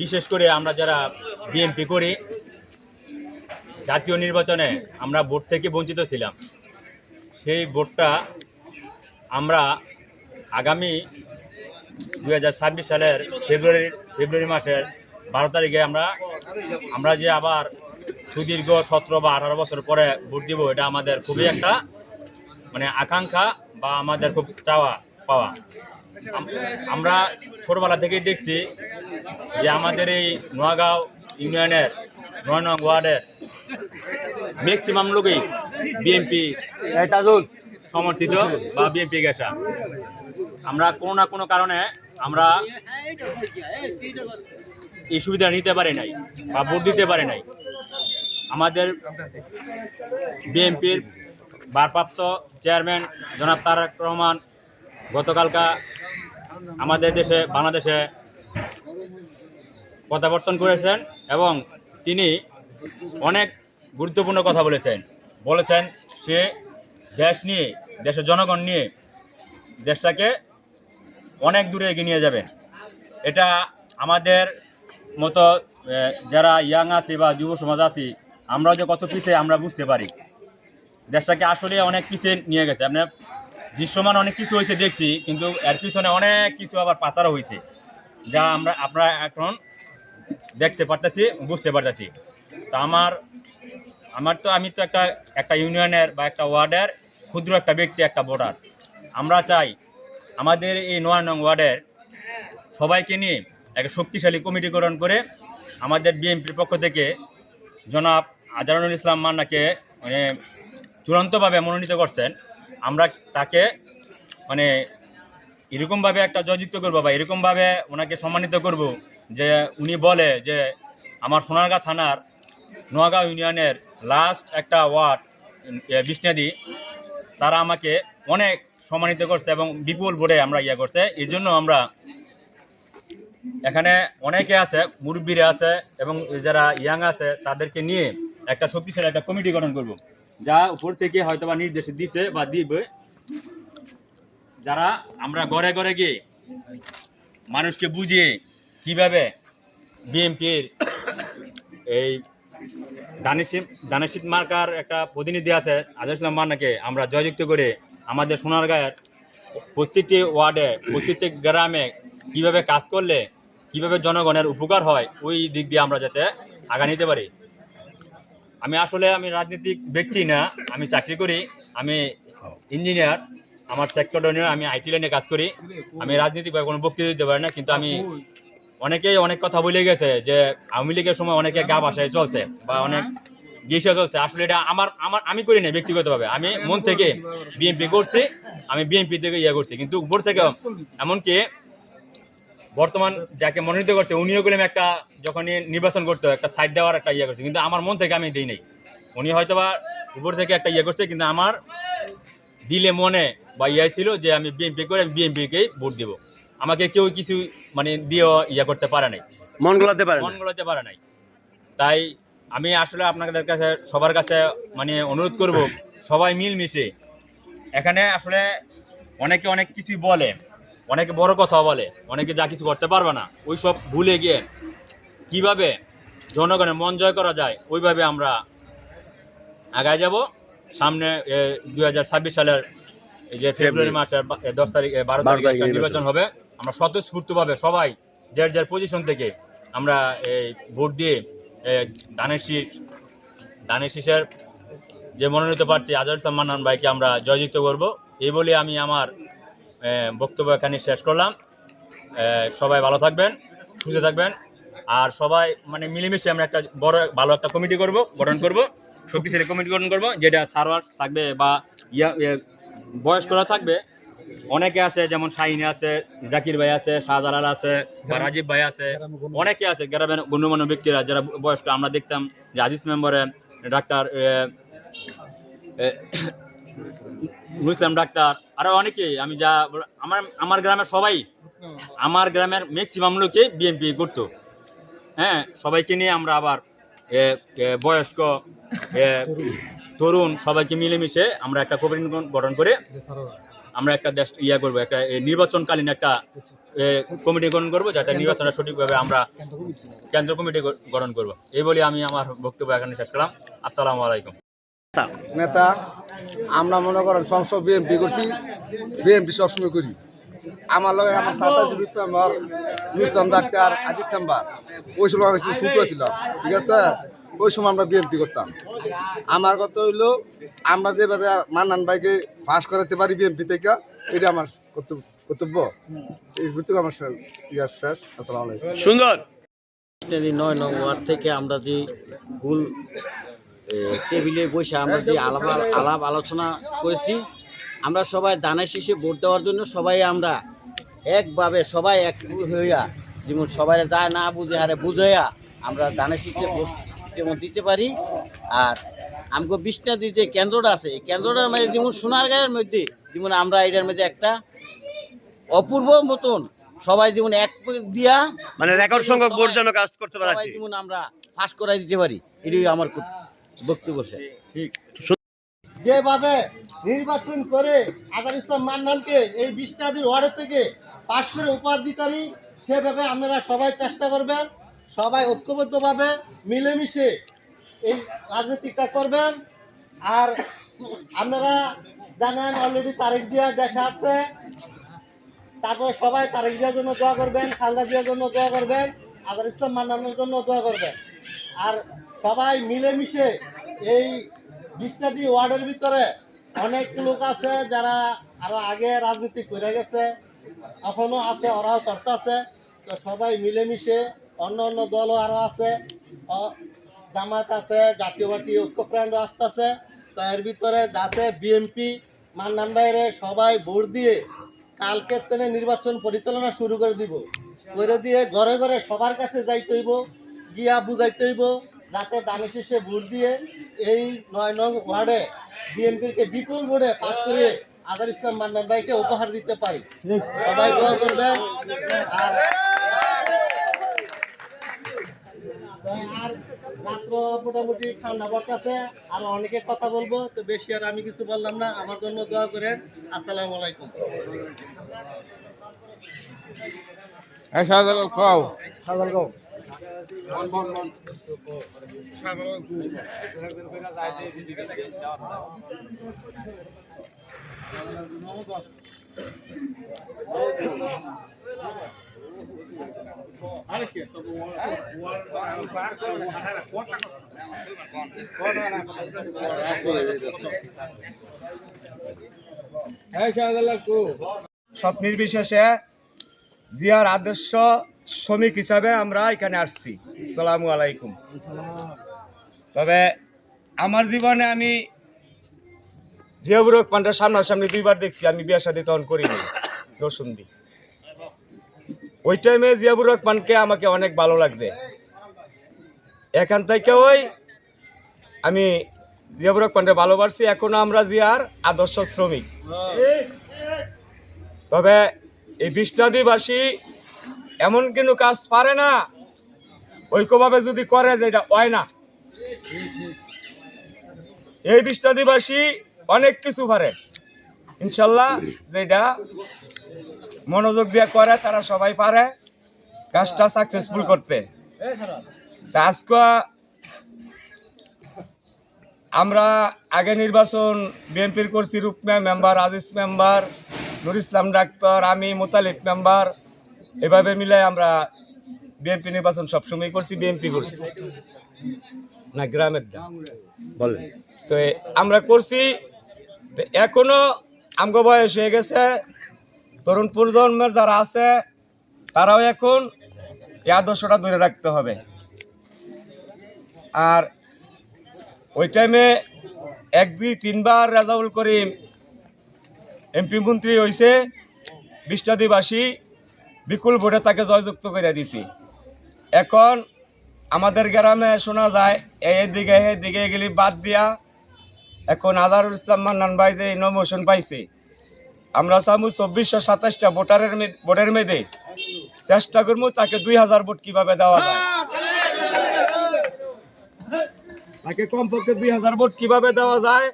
বিশেষ করে আমরা যারা বিএনপি করি, জাতীয় নির্বাচনে আমরা ভোট থেকে বঞ্চিত ছিলাম। সেই ভোটটা আমরা আগামী দু হাজার ছাব্বিশ সালের ফেব্রুয়ারি ফেব্রুয়ারি মাসের বারো তারিখে আমরা আমরা যে আবার সুদীর্ঘ সতেরো বা আঠারো বছর পরে ভোট দিব, এটা আমাদের খুবই একটা মানে আকাঙ্ক্ষা বা আমাদের খুব চাওয়া, পাওয়া। আমরা ছোটবেলা থেকেই দেখছি যে আমাদের এই নোয়াগাঁও ইউনিয়নের নয় নং ওয়ার্ডের ম্যাক্সিমাম লোকই বিএনপি সমর্থিত বা বিএনপি গেছা আমরা কোনো না কোনো কারণে আমরা এই সুবিধা নিতে পারি নাই বা ভোট দিতে পারি নাই। আমাদের বিএনপির ভারপ্রাপ্ত চেয়ারম্যান জনাব তারেক রহমান গতকালকা আমাদের দেশে, বাংলাদেশে প্রত্যাবর্তন করেছেন এবং তিনি অনেক গুরুত্বপূর্ণ কথা বলেছেন। বলেছেন সে দেশ নিয়ে, দেশের জনগণ নিয়ে দেশটাকে অনেক দূরে এগিয়ে নিয়ে যাবেন। এটা আমাদের মতো যারা ইয়াং আছি বা যুব সমাজ আছি, আমরা যে কত পিছিয়ে আমরা বুঝতে পারি। দেশটাকে আসলে অনেক পিছিয়ে নিয়ে গেছে। আপনার দৃশ্যমান অনেক কিছু হয়েছে দেখছি, কিন্তু এর পিছনে অনেক কিছু আবার পাচারও হয়েছে, যা আমরা আমরা এখন দেখতে পারতেছি, বুঝতে পারতেছি। তা আমার আমার তো, আমি তো একটা একটা ইউনিয়নের বা একটা ওয়ার্ডের ক্ষুদ্র একটা ব্যক্তি, একটা ভোটার। আমরা চাই আমাদের এই নয় নং ওয়ার্ডের সবাইকে নিয়ে একটা শক্তিশালী কমিটি গঠন করে আমাদের বিএনপির পক্ষ থেকে জনাব আজারুল ইসলাম মান্নাকে মানে চূড়ান্তভাবে মনোনীত করছেন, আমরা তাকে মানে এরকমভাবে একটা জয়যুক্ত করব বা এরকমভাবে ওনাকে সম্মানিত করব যে উনি বলে যে আমার সোনারগাঁ থানার নোয়াগাঁও ইউনিয়নের লাস্ট একটা ওয়ার্ড বিষ্ণাদি, তারা আমাকে অনেক সম্মানিত করছে এবং বিপুল ভোটে আমরা ইয়ে করছে। এই জন্য আমরা এখানে অনেকে আছে, মুরব্বীরা আছে এবং যারা ইয়াং আছে, তাদেরকে নিয়ে একটা শক্তিশালী একটা কমিটি গঠন করব। যা উপর থেকে হয়তো বা নির্দেশ দিছে বা দিবে, যারা আমরা ঘরে ঘরে গিয়ে মানুষকে বুঝিয়ে কীভাবে বিএনপির এই দানিশিম দানিশিত মার্কার একটা প্রতিনিধি আছে আজহার ইসলাম মান্নাকে আমরা জয়যুক্ত করে আমাদের সোনারগাঁয়ের প্রত্যেকটি ওয়ার্ডে, প্রত্যেকটি গ্রামে কীভাবে কাজ করলে, কীভাবে জনগণের উপকার হয়, ওই দিক দিয়ে আমরা যাতে আগা নিতে পারি। আমি আসলে আমি রাজনৈতিক ব্যক্তি না, আমি চাকরি করি, আমি ইঞ্জিনিয়ার আমার সেক্টর আমি আইটি লাইনে কাজ করি। আমি রাজনীতিভাবে কোনো বক্তৃতা দিতে পারি না, কিন্তু আমি অনেকেই অনেক কথা বলে গেছে যে আওয়ামী লীগের সময় অনেকে গা বাসায় চলছে বা অনেক গিয়েছে চলছে। আসলে এটা আমার আমার, আমি করি না ব্যক্তিগতভাবে। আমি মন থেকে বিএনপি করছি, আমি বিএনপি থেকে ইয়ে করছি। কিন্তু উপর থেকে এমনকি বর্তমান যাকে মনোনীত করছে উনিও করলাম একটা যখন নির্বাচন করতে একটা সাইড দেওয়ার একটা ইয়ে করছে। কিন্তু আমার মন থেকে আমি দিই নাই। উনি হয়তো বা উপর থেকে একটা ইয়ে করছে কিন্তু আমার দিলে মনে বা ইয়ে ছিল যে আমি বিএনপি করে আমি বিএনপিকেই ভোট দিব। আমাকে কেউ কিছু মানে দিয়েও ইয়ে করতে পারে নাই। মন গলাতে পারে মন গলাতে পারে নাই। তাই আমি আসলে আপনাদের কাছে সবার কাছে মানে অনুরোধ করব সবাই মিলমিশে। এখানে আসলে অনেকে অনেক কিছুই বলে। অনেকে বড় কথা বলে অনেকে যা কিছু করতে পারবে না ওই সব ভুলে গিয়ে কীভাবে জনগণের মন জয় করা যায় ওইভাবে আমরা আগায় যাব। সামনে দুই হাজার ছাব্বিশ সালের এই যে ফেব্রুয়ারি। মাসের দশ তারিখ বারো তারিখে নির্বাচন হবে। আমরা স্বতঃস্ফূর্তভাবে সবাই যার যার পজিশন থেকে আমরা এই ভোট দিয়ে ধানের শীষ ধানের শীষের যে মনোনীত প্রার্থী আজহার ইসলাম মান্নান ভাইকে আমরা জয়যুক্ত করব। এই বলে আমি আমার বক্তব্য এখানে শেষ করলাম। সবাই ভালো থাকবেন, সুস্থ থাকবেন। আর সবাই মানে মিলেমিশে আমরা একটা বড়, ভালো একটা কমিটি করব, গঠন করব, শক্তিশালী কমিটি গঠন করব, যেটা সার্ভার থাকবে বা ইয়া বয়স্করা থাকবে। অনেকে আছে, যেমন শাহিন আছে, জাকির ভাই আছে, শাহজালাল আছে, বা রাজীব ভাই আছে, অনেকে আছে, গ্রামের গণ্যমান্য ব্যক্তিরা, যারা বয়স্ক, আমরা দেখতাম যে আজিজ মেম্বারে ডাক্তার ইসলাম ডাক্তার, আরও অনেকেই, আমি যা, আমার আমার গ্রামের সবাই, আমার গ্রামের ম্যাক্সিমাম লোকে বিএনপি করতো। হ্যাঁ সবাইকে নিয়ে আমরা আবার বয়স্ক তরুণ, সবাইকে মিলেমিশে আমরা একটা কমিটি গঠন করে আমরা একটা দেশ ইয়া করব, একটা নির্বাচনকালীন একটা কমিটি গঠন করব, যাতে নির্বাচনটা সঠিকভাবে আমরা কেন্দ্র কমিটি গঠন করব। এই বলে আমি আমার বক্তব্য এখানে শেষ করলাম। আসসালামু আলাইকুম। নেতা আমরা মনে করেন সংসদ বিএমপি করছি বিএমপি সবসময় করি। আমার লগে আমার চাচা জিবিক member Islam doctor Ajit member ওই সময় আমি ছোট ছিলাম ঠিক আছে? ওই সময় আমরা বিএমপি করতাম। আমার কথা হইল আমরা যে বাজে মান্নান ভাইকে পাস করাতে পারি বিএমপি থেকে এটা আমার কর্তব্য কর্তব্য। এই আমার শেষ- ইয়ার শেষ। আসসালামু সুন্দর। নয় নং ওয়ার্ড থেকে আমরা যে ভুল টেবিলে বসে আমরা যে আলাপ আলাপ আলোচনা করেছি আমরা সবাই দানের শীষে ভোট দেওয়ার জন্য সবাই আমরা একভাবে সবাই এক হইয়া যেমন সবাই যায় না বুঝে হারে বুঝাইয়া আমরা দানের শীষে ভোট যেমন দিতে পারি। আর আমাকে বিষ্ণা যে কেন্দ্রটা আছে এই কেন্দ্রটার মধ্যে যেমন সোনার গায়ের মধ্যে যেমন আমরা এটার মধ্যে একটা অপূর্ব মতন সবাই যেমন এক দিয়া মানে রেকর্ড সংখ্যক ভোট যেন কাজ করতে পারে সবাই যেমন আমরা ফাঁস করাই দিতে পারি এটাই আমার বক্তব্য ঠিক। যেভাবে নির্বাচন করে আজাদ ইসলাম মান্নানকে এই বিষ্ণাদির ওয়ার্ডের থেকে পাশ করে উপহার দিতারি সেভাবে আপনারা সবাই চেষ্টা করবেন সবাই ঐক্যবদ্ধভাবে মিলেমিশে এই রাজনীতিটা করবেন। আর আপনারা জানেন অলরেডি তারিখ দিয়ে দেশে আছে। তারপরে সবাই তারিখ দেওয়ার জন্য দোয়া করবেন খালদা দেওয়ার জন্য দোয়া করবেন আজাদ ইসলাম মান্নানোর জন্য দোয়া করবেন। আর সবাই মিলেমিশে এই বিষ্ণাদি ওয়ার্ডের ভিতরে অনেক লোক আছে যারা আরও আগে রাজনীতি করে গেছে, এখনও আছে, ওরাও করতেছে। তো সবাই মিলেমিশে অন্য অন্য দলও আরও আছে জামাত আছে, জাতীয় পার্টি ঐক্য আসতেছে। তো এর ভিতরে যাতে বিএমপি মান্নান বাইরে সবাই ভোট দিয়ে কালকের তেনে নির্বাচন পরিচালনা শুরু করে দিব, করে দিয়ে ঘরে ঘরে সবার কাছে যাইতে হইব, গিয়া বুঝাইতে হইব যাতে দানে শেষে ভোট দিয়ে এই নয় নং ওয়ার্ডে বিএনপিকে বিপুল ভোটে পাস করে আজার ইসলাম মান্নান ভাইকে উপহার দিতে পারি। সবাই দোয়া করবেন। আর আর রাত্র মোটামুটি ঠান্ডা পড়তেছে আর অনেকে কথা বলব তো বেশি আর আমি কিছু বললাম না আমার জন্য দোয়া করেন। আসসালামু আলাইকুম। সব নির্বিশেষে জিয়ার আদর্শ শ্রমিক হিসাবে আমরা এখানে আসছি। সালামু আলাইকুম। তবে আমার জীবনে আমি জিয়াবুর রহমানটা সামনাসামনি দুইবার দেখছি, আমি বিয়ে সাথে তখন করিনি রসুন্দি ওই টাইমে জিয়াবুর রহমানকে আমাকে অনেক ভালো লাগছে। এখান থেকে ওই আমি জিয়াবুর রহমানকে ভালোবাসছি এখনও আমরা জিয়ার আদর্শ শ্রমিক। তবে এই বিষ্ণাদিবাসী এমন কিন্তু কাজ পারে না। ঐক্যভাবে যদি করে যে এটা হয় না। এই বিষ্ণাদিবাসী অনেক কিছু পারে। ইনশাল্লাহ যেটা মনোযোগ দিয়ে করে, তারা সবাই পারে কাজটা সাকসেসফুল করতে। আজকে আমরা আগে নির্বাচন বিএনপির করছি Rupma member, Aziz member, Nur Islam doctor, আমি মোতালিফ মেম্বার। এভাবে মিলে আমরা বিএনপি নির্বাচন সবসময় করছি বিএনপি করছি। না গ্রামের দা বলেন। তো আমরা করছি এখনও আমগো বয়স হয়ে গেছে তরুণ প্রজন্মের যারা আছে তারাও এখন এই আদর্শটা ধরে রাখতে হবে। আর ওই টাইমে এক দুই তিনবার রাজাউল করিম এমপি মন্ত্রী হয়েছে বিষ্টাদিবাসী বিপুল ভোটে তাকে জয়যুক্ত করে দিছি। এখন আমাদের গ্রামে শোনা যায় এদিকে এদিকে গেলি বাদ দিয়া এখন আজারুল ইসলাম মান্নান ভাই যে নমোশন পাইছে, আমরা চামু চব্বিশশো সাতাশটা ভোটারের ভোটের মেয়েদে চেষ্টা করব তাকে দুই হাজার ভোট কীভাবে দেওয়া যায়। তাকে কমপক্ষে দুই হাজার ভোট কীভাবে দেওয়া যায়,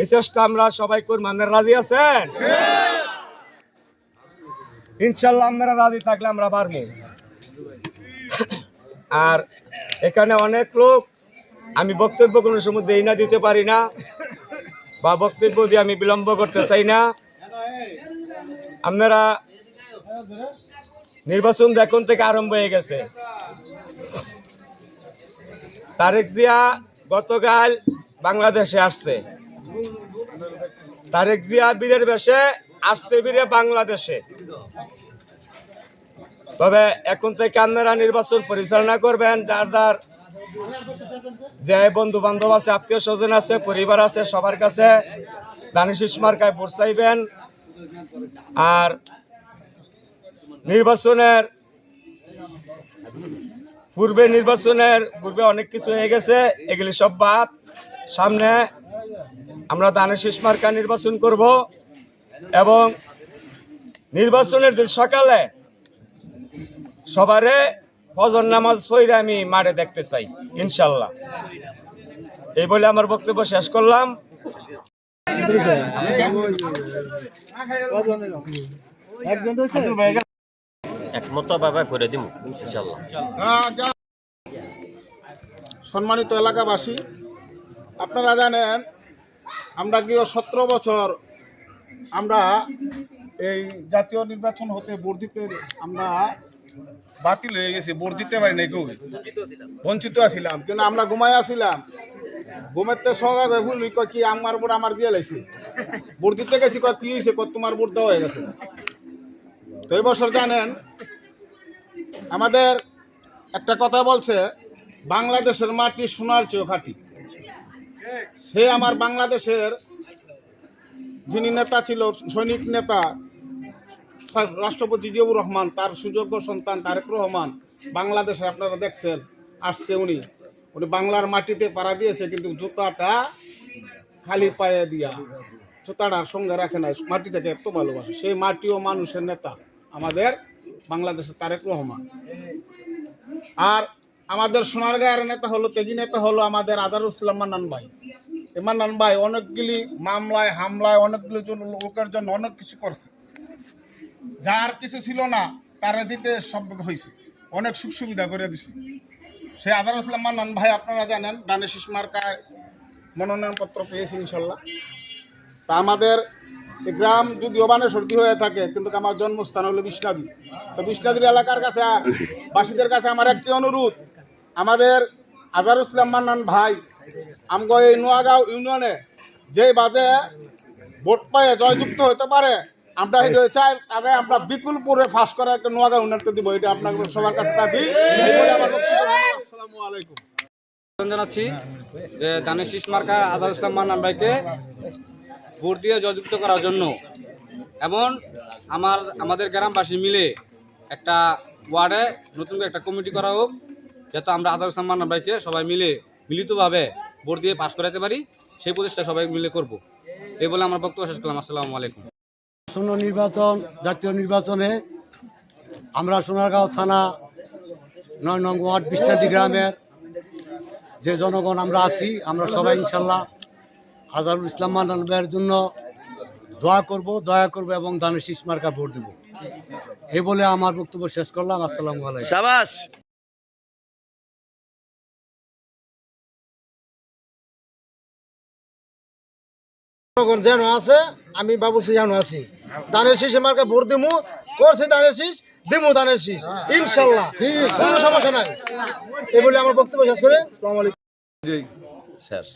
এই চেষ্টা আমরা সবাই করব আপনারা রাজি আছেন? ইনশাল্লাহ আপনারা রাজি থাকলে আমরা পারব। আর এখানে অনেক লোক, আমি বক্তব্য কোনো সময় দেই না, দিতে পারি না, বা বক্তব্য দিয়ে আমি বিলম্ব করতে চাই না। আপনারা নির্বাচন এখন থেকে আরম্ভ হয়ে গেছে। তারেক জিয়া গতকাল বাংলাদেশে আসছে। তারেক জিয়া বীরের বেশে আসছে বিরে বাংলাদেশে। তবে এখন থেকে আপনারা নির্বাচন পরিচালনা করবেন, যার যার যে বন্ধু বান্ধব আছে, আত্মীয় স্বজন আছে, পরিবার আছে, সবার কাছে দানিশ মার্কায় ভোট চাইবেন আর নির্বাচনের পূর্বে নির্বাচনের পূর্বে অনেক কিছু হয়ে গেছে, এগুলি সব বাদ। সামনে আমরা দানেশিস মার্কা নির্বাচন করব। এবং নির্বাচনের দিন সকালে সবারে ফজর নামাজ পড়ে আমি মাঠে দেখতে চাই ইনশাল্লাহ। এই বলে আমার বক্তব্য শেষ করলাম। একমত ভাবে করে দিব ইনশাল্লাহ। সম্মানিত এলাকাবাসী আপনারা জানেন আমরা গিয়ে সতেরো বছর আমরা এই জাতীয় নির্বাচন হতে বর্ধিত আমরা বাতিল হয়ে গেছি বর্ধিতে পারি নাই কেউ। বঞ্চিত আছিলাম কিন্তু আমরা ঘুমাই আসিলাম। ঘুমেতে সবাই ভুল কি আমার বোর্ড আমার দিয়ে লাইছি। বর্ধিতে গেছি কি হয়েছে কত তোমার বোর্ড দেওয়া হয়ে গেছে। তো এই বছর জানেন, আমাদের একটা কথা বলছে, বাংলাদেশের মাটি সোনার চেয়েও খাঁটি। সে আমার বাংলাদেশের যিনি নেতা ছিল, সৈনিক নেতা রাষ্ট্রপতি জিয়াউর রহমান, তার সুযোগ্য সন্তান তারেক রহমান, বাংলাদেশে আপনারা দেখছেন, আসছে উনি। উনি বাংলার মাটিতে পাড়া দিয়েছে, কিন্তু জুতাটা খালি পায়ে দিয়া জুতাটার সঙ্গে রাখে নাই, মাটিটাকে এত ভালোবাসে। সেই মাটি ও মানুষের নেতা, আমাদের বাংলাদেশের তারেক রহমান। আর আমাদের সোনারগাঁয়ের নেতা হলো তেজি নেতা হলো আমাদের আদারুসলাম মান্নান ভাই। এই মান্নান ভাই, অনেকগুলি মামলায়, হামলায়, অনেকগুলি লোকের জন্য অনেক কিছু করছে। যার কিছু ছিল না, তারা দিতে শব্দ হয়েছে অনেক সুখ সুবিধা করে দিছে। সে আদারুসলাম মান্নান ভাই, আপনারা জানেন, দানেশ মার্কায় মনোনয়নপত্র পেয়েছে ইনশাল্লাহ। তা আমাদের গ্রাম যদি ওবানে সর্দি হয়ে থাকে, কিন্তু আমার জন্মস্থান হলো বিষ্ণাদি। তো বিষ্ণাদির এলাকার কাছে, বাসীদের কাছে আমার একটি অনুরোধ। আমাদের আজারুল ইসলাম মান্নান ভাই আমগো এই নোয়াগাঁও ইউনিয়নে যে বাজে ভোট পায়ে জয়যুক্ত হতে পারে আমরা এটা চাই তাহলে আমরা বিপুলপুরে ফাঁস করে একটা নোয়াগাঁও ইউনিয়নকে দিব। এটা আপনাদের সবার কাছে দাবি। এই বলে আমার বক্তব্য। আসসালামু আলাইকুম। জানাচ্ছি যে দানের শীষ মার্কা আজাদ ইসলাম মান্নান ভাইকে ভোট দিয়ে জয়যুক্ত করার জন্য এবং আমার আমাদের গ্রামবাসী মিলে একটা ওয়ার্ডে নতুন করে একটা কমিটি করা হোক যাতে আমরা আজাদ ইসলাম মান্নান ভাইকে সবাই মিলে মিলিতভাবে ভোট দিয়ে পাশ করাতে পারি সেই প্রচেষ্টা সবাই মিলে করব। এই বলে আমার বক্তব্য শেষ করলাম। আসসালামু আলাইকুম। আসন্ন নির্বাচন জাতীয় নির্বাচনে আমরা সোনারগাঁও থানা নয় নং ওয়ার্ড বিষ্ণাদি গ্রামের যে জনগণ আমরা আছি আমরা সবাই ইনশাল্লাহ আজারুল ইসলাম মানবের জন্য দোয়া করব দয়া করব এবং দানের শীষ মার্কা ভোট দেব। এই বলে আমার বক্তব্য শেষ করলাম। আসসালামু আলাইকুম। যেন আছে আমি বাবুসি যেন আছি। দানের শীষ আমাকে ভোট দিমু করছি দানের শীষ দিমু দানের শীষ ইনশাল্লাহ। কোনো সমস্যা নাই। এই বলে আমার বক্তব্য শেষ করে। আসসালামাইকুম শেষ।